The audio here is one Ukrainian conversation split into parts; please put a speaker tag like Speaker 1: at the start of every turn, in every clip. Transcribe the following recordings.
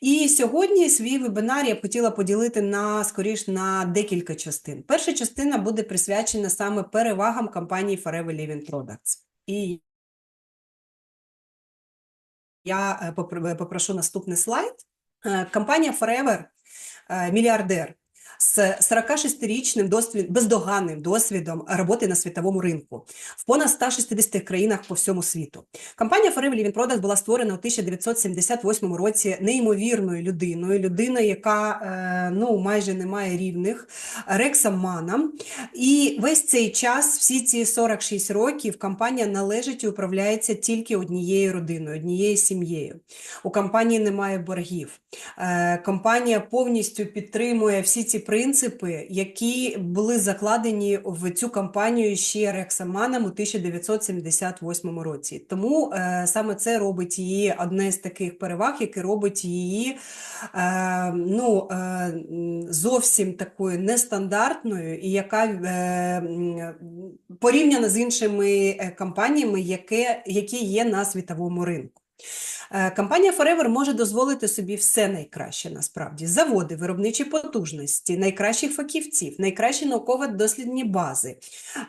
Speaker 1: І сьогодні свій вебінар я б хотіла поділити на скоріш на декілька частин. Перша частина буде присвячена саме перевагам компанії Forever Living Products. І я е, попрошу наступний слайд. Е, Компанія Forever е, мільярдер з 46-річним досвід, бездоганним досвідом роботи на світовому ринку в понад 160 країнах по всьому світу. Компанія Forever Living Products була створена у 1978 році неймовірною людиною, людиною, яка е, ну майже не має рівних, Рексом Маном. І весь цей час, всі ці 46 років, компанія належить і управляється тільки однією родиною, однією сім'єю. У компанії немає боргів. Е, Компанія повністю підтримує всі ці принципи, які були закладені в цю компанію ще Рексаманом у 1978 році. Тому е, саме це робить її одне з таких переваг, яке робить її е, ну, е, зовсім такою нестандартною і яка е, порівняна з іншими е, компаніями, яке, які є на світовому ринку. Е, Компанія Forever може дозволити собі все найкраще насправді: заводи, виробничі потужності, найкращих фахівців, найкращі науково-дослідні бази,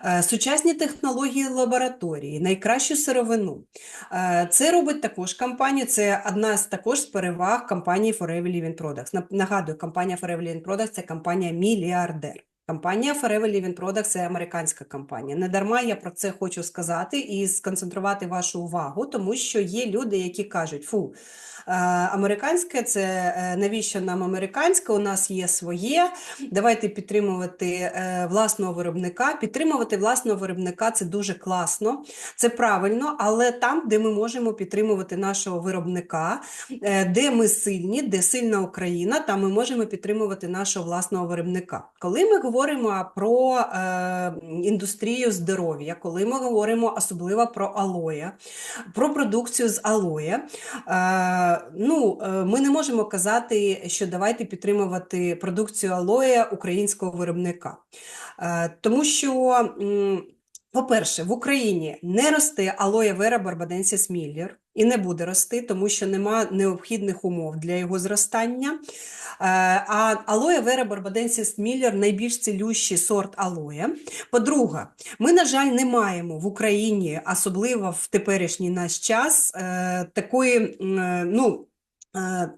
Speaker 1: е, сучасні технології лабораторії, найкращу сировину. Е, Це робить також компанія. Це одна з також з переваг компанії Forever Living Products. Нагадую, компанія Forever Living Products – це компанія мільярдер. Компанія Forever Living Products – це американська компанія. Не дарма я про це хочу сказати і сконцентрувати вашу увагу, тому що є люди, які кажуть: фу, е, американське це е, навіщо нам американське? У нас є своє. Давайте підтримувати е, власного виробника. Підтримувати власного виробника це дуже класно, це правильно, але там, де ми можемо підтримувати нашого виробника, де ми сильні, де сильна Україна, там ми можемо підтримувати нашого власного виробника. Коли ми говоримо про е, індустрію здоров'я, коли ми говоримо особливо про алоє, про продукцію з алоє, е, ну, е, ми не можемо казати, що давайте підтримувати продукцію алоє українського виробника. Е, тому що. по-перше, в Україні не росте алоє вера барбаденсіс міллер і не буде рости, тому що нема необхідних умов для його зростання. Е, А алоє вера барбаденсіс міллер найбільш цілющий сорт алоє. По-друге, ми, на жаль, не маємо в Україні, особливо в теперішній наш час, е, такої, е, ну,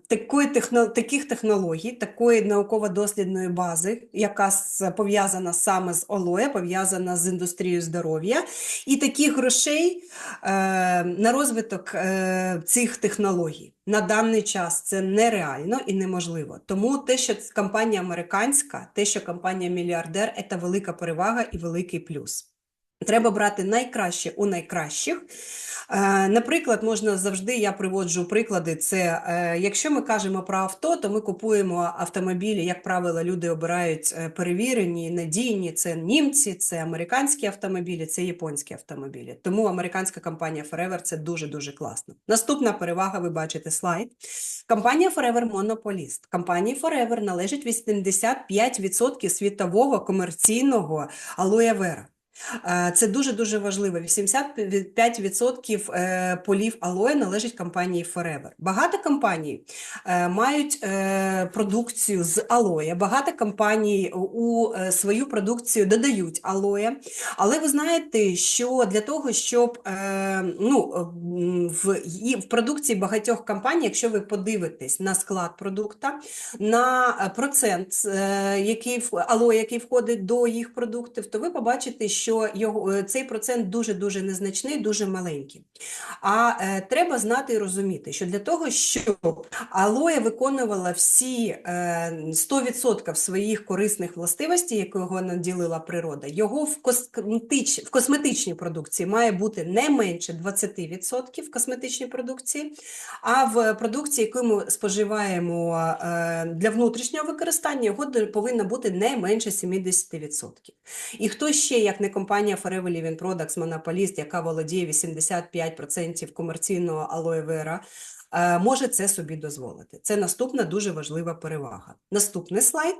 Speaker 1: такої техно, таких технологій, такої науково-дослідної бази, яка пов'язана саме з алоє, пов'язана з індустрією здоров'я, і таких грошей е, на розвиток е, цих технологій. На даний час це нереально і неможливо. Тому те, що компанія американська, те, що компанія мільярдер, це велика перевага і великий плюс. Треба брати найкраще у найкращих. Е, Наприклад, можна завжди, я приводжу приклади. Це е, якщо ми кажемо про авто, то ми купуємо автомобілі, як правило, люди обирають е, перевірені, надійні. Це німці, це американські автомобілі, це японські автомобілі. Тому американська компанія Forever це дуже дуже класно. Наступна перевага, ви бачите слайд. Компанія Forever монополіст. Компанії Forever належить 85% світового комерційного алоє Е, Це дуже-дуже важливо. 85% е, полів алоє належить компанії Forever. Багато компаній е, мають продукцію з алоє, багато компаній у свою продукцію додають алоє. Але ви знаєте, що для того, щоб ну, в, в продукції багатьох компаній, якщо ви подивитесь на склад продукта, на процент який, алоє, який входить до їх продуктів, то ви побачите, що його, е, цей процент дуже-дуже незначний, дуже маленький. А е, треба знати і розуміти, що для того, щоб алоє виконувала всі е, 100% своїх корисних властивостей, якого наділила природа, його в, косметич, в косметичній продукції має бути не менше 20% в косметичній продукції, а в продукції, яку ми споживаємо е, для внутрішнього використання, його повинно бути не менше 70%. І хто ще, як не компанія Forever Living Products, монополіст, яка володіє 85% комерційного алоє вера, е, може це собі дозволити. Це наступна дуже важлива перевага. Наступний слайд.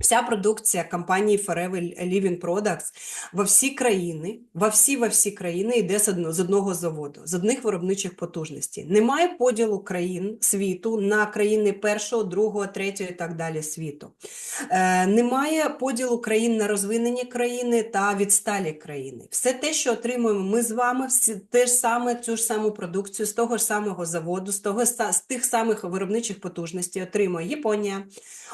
Speaker 1: Вся продукція компанії Forever Living Products во всі країни, во всі во всі країни йде з одного, заводу, з одних виробничих потужностей. Немає поділу країн світу на країни першого, другого, третього і так далі світу. Е, немає поділу країн на розвинені країни та відсталі країни. Все те, що отримуємо ми з вами, всі те ж саме, цю ж саму продукцію з того ж самого заводу, з того з тих самих виробничих потужностей отримує Японія,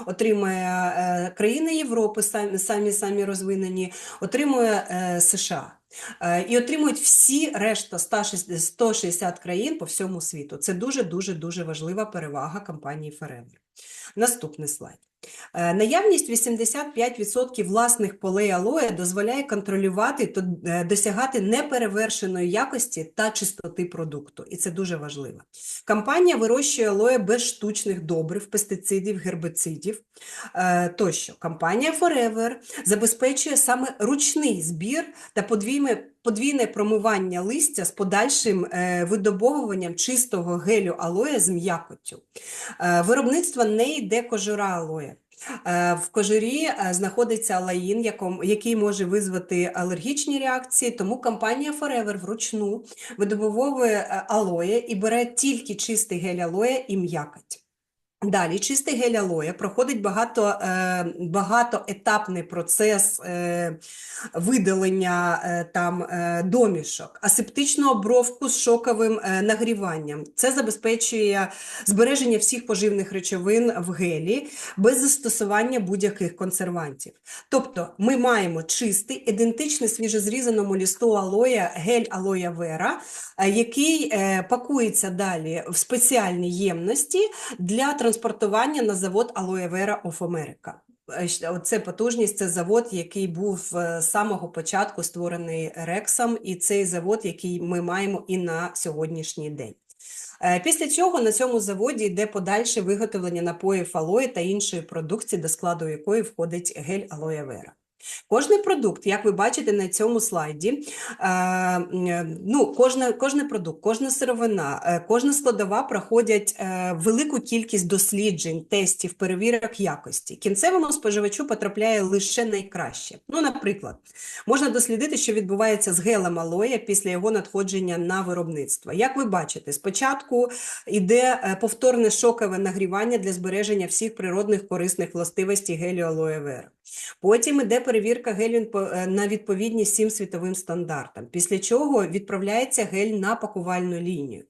Speaker 1: отримує. Е, країни Європи, самі самі, розвинені, отримує е, США. Е, і отримують всі решта 160 країн по всьому світу. Це дуже дуже дуже важлива перевага компанії Forever. Наступний слайд. Е, наявність 85% власних полей алоє дозволяє контролювати та е, досягати неперевершеної якості та чистоти продукту, і це дуже важливо. Компанія вирощує алоє без штучних добрив, пестицидів, гербицидів е, тощо. Компанія Forever забезпечує саме ручний збір та подвійне подвійне промивання листя з подальшим видобовуванням чистого гелю алоє з м'якоттю. Виробництво не йде кожура алоє. Е, в кожурі е, знаходиться алаїн, який може визвати алергічні реакції, тому компанія Forever вручну видобувовує е, алоє і бере тільки чистий гель алоє і м'якоть. Далі чистий гель алоє проходить багато, е, багатоетапний процес е, видалення е, там домішок, асептичну обробку з шоковим нагріванням. Це забезпечує збереження всіх поживних речовин в гелі без застосування будь-яких консервантів. Тобто ми маємо чистий, ідентичний свіжозрізаному лісту алоя гель алоя вера, який пакується далі в спеціальні ємності для транспортування транспортування на завод Vera of America. Е, це потужність, це завод, який був е, з самого початку створений Рексом, і цей завод, який ми маємо і на сьогоднішній день. Е, після цього на цьому заводі йде подальше виготовлення напоїв алої та іншої продукції, до складу якої входить гель алоє вера. Кожний продукт, як ви бачите на цьому слайді, е, ну, кожна, кожний продукт, кожна сировина, е, кожна складова проходять е, велику кількість досліджень, тестів, перевірок якості. Кінцевому споживачу потрапляє лише найкраще. Ну, Наприклад, можна дослідити, що відбувається з гелем алоя після його надходження на виробництво. Як ви бачите, спочатку йде повторне шокове нагрівання для збереження всіх природних корисних властивостей гелю алоє вера. Потім йде перевірка гелю е, на відповідність всім світовим стандартам, після чого відправляється гель на пакувальну лінію.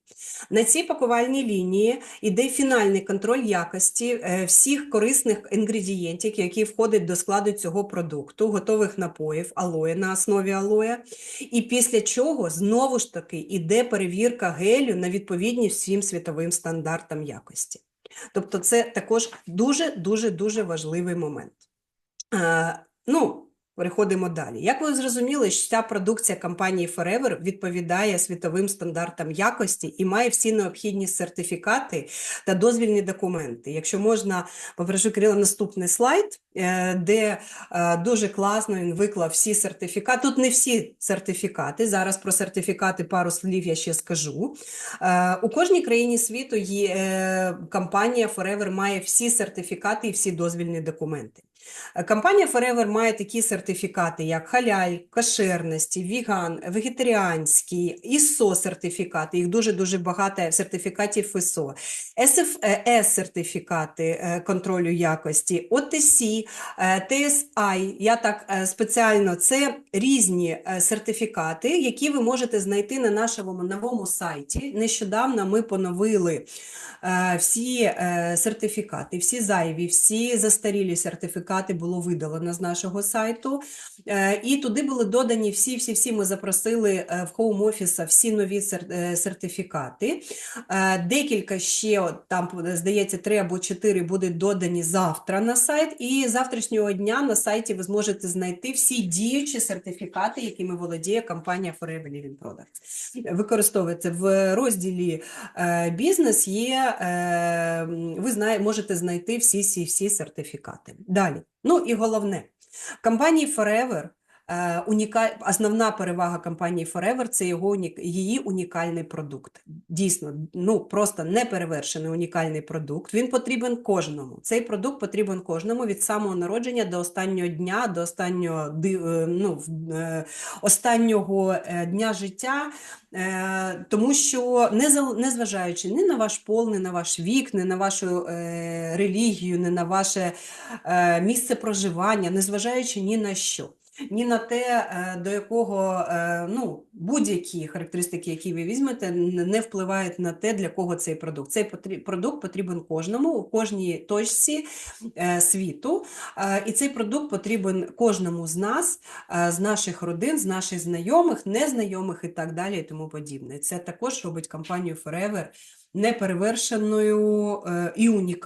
Speaker 1: На цій пакувальній лінії йде фінальний контроль якості е, всіх корисних інгредієнтів, які входять до складу цього продукту, готових напоїв, алоє на основі алоя. І після чого знову ж таки йде перевірка гелю на відповідність всім світовим стандартам якості. Тобто, це також дуже дуже дуже важливий момент. Е, ну, Переходимо далі. Як ви зрозуміли, що ця продукція компанії Forever відповідає світовим стандартам якості і має всі необхідні сертифікати та дозвільні документи. Якщо можна, попрошу Кирила наступний слайд, е, де е, дуже класно він виклав всі сертифікати. Тут не всі сертифікати. Зараз про сертифікати пару слів я ще скажу. У кожній країні світу є компанія Forever має всі сертифікати і всі дозвільні документи. Компанія Forever має такі сертифікати, як халяль, кошерності, віган, вегетаріанські, ІСО сертифікати, їх дуже-дуже багато сертифікатів ІСО, СФЕ сертифікати е, контролю якості, ОТС, е, я так е, спеціально, це різні сертифікати, які ви можете знайти на нашому новому сайті. Нещодавно ми поновили всі сертифікати, всі зайві, всі застарілі сертифікати сертифікати було видалено з нашого сайту, е, і туди були додані всі, всі, всі ми запросили е, в Home Office всі нові е, сертифікати. Декілька ще там, здається, три або чотири будуть додані завтра на сайт. І завтрашнього дня на сайті ви зможете знайти всі діючі сертифікати, якими володіє компанія Forever Living Products. Використовується в розділі бізнес. Є ви можете знайти всі всі, всі сертифікати. Далі. Ну і головне, в компанії Forever уніка... Основна перевага компанії Forever – це його її унікальний продукт. Дійсно, ну просто неперевершений унікальний продукт. Він потрібен кожному. Цей продукт потрібен кожному від самого народження до останнього дня, до останнього е, ну, е, останнього е, дня життя. Е, Тому що не незважаючи ні на ваш пол, ні на ваш вік, ні на вашу е, релігію, ні на ваше е, місце проживання, незважаючи ні на що. Ні на те, е, до якого е, ну, будь-які характеристики, які ви візьмете, не впливають на те, для кого цей продукт. Цей продукт потрібен кожному, у кожній точці е, світу. І цей продукт потрібен кожному з нас, з наших родин, з наших знайомих, незнайомих і так далі, і тому подібне. Це також робить компанію Forever неперевершеною і унікальною.